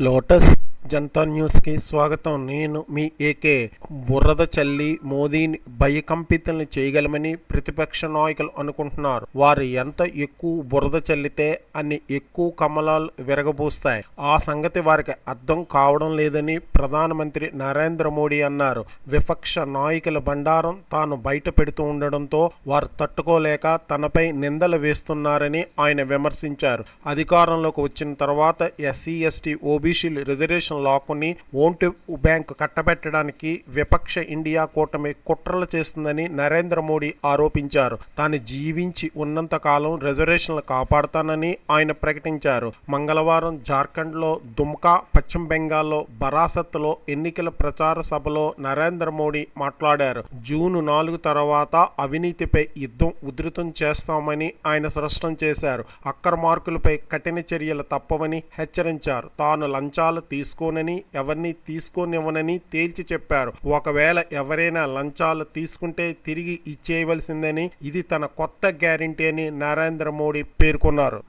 Lotus Janata న్యూస్కి స్వాగతం. నేను మీ ఏకే. బురద చల్లి మోదీని భయకంపితుల్ని చేయగలమని ప్రతిపక్ష నాయకులు అనుకుంటున్నారు. వారు ఎంత ఎక్కువ బురద చల్లితే అన్ని ఎక్కువ కమలాలు విరగబూస్తాయి. ఆ సంగతి వారికి అర్థం కావడం లేదని ప్రధానమంత్రి నరేంద్ర మోడీ అన్నారు. విపక్ష నాయకుల బండారం తాను బయట పెడుతూ ఉండడంతో వారు తట్టుకోలేక తనపై నిందలు వేస్తున్నారని ఆయన విమర్శించారు. అధికారంలోకి వచ్చిన తర్వాత ఎస్సీ ఎస్టీ ఓబీసీలు రిజర్వేషన్ లాక్కుని ఓటు బ్యాంక్ కట్టబెట్టడానికి విపక్ష ఇండియా కూటమి కుట్రలు చేస్తుందని నరేంద్ర మోడీ ఆరోపించారు. తాను జీవించి ఉన్నంత కాలం రిజర్వేషన్లు కాపాడుతానని ఆయన ప్రకటించారు. మంగళవారం జార్ఖండ్లో దుమ్కా పశ్చిమ బెంగాల్లో బరాసత్లో ఎన్నికల ప్రచార సభలో నరేంద్ర మోడీ మాట్లాడారు. జూన్ నాలుగు తర్వాత అవినీతిపై యుద్ధం ఉధృతం చేస్తామని ఆయన స్పష్టం చేశారు. అక్రమార్కులపై కఠిన చర్యలు తప్పవని హెచ్చరించారు. తాను లంచాలు తీసుకోనని ఎవరిని తీసుకోనివ్వనని తేల్చి చెప్పారు. ఒకవేళ ఎవరైనా లంచాలు తీసుకుంటే తిరిగి ఇచ్చేయవలసిందని ఇది తన కొత్త గ్యారంటీ అని నరేంద్ర మోడీ పేర్కొన్నారు.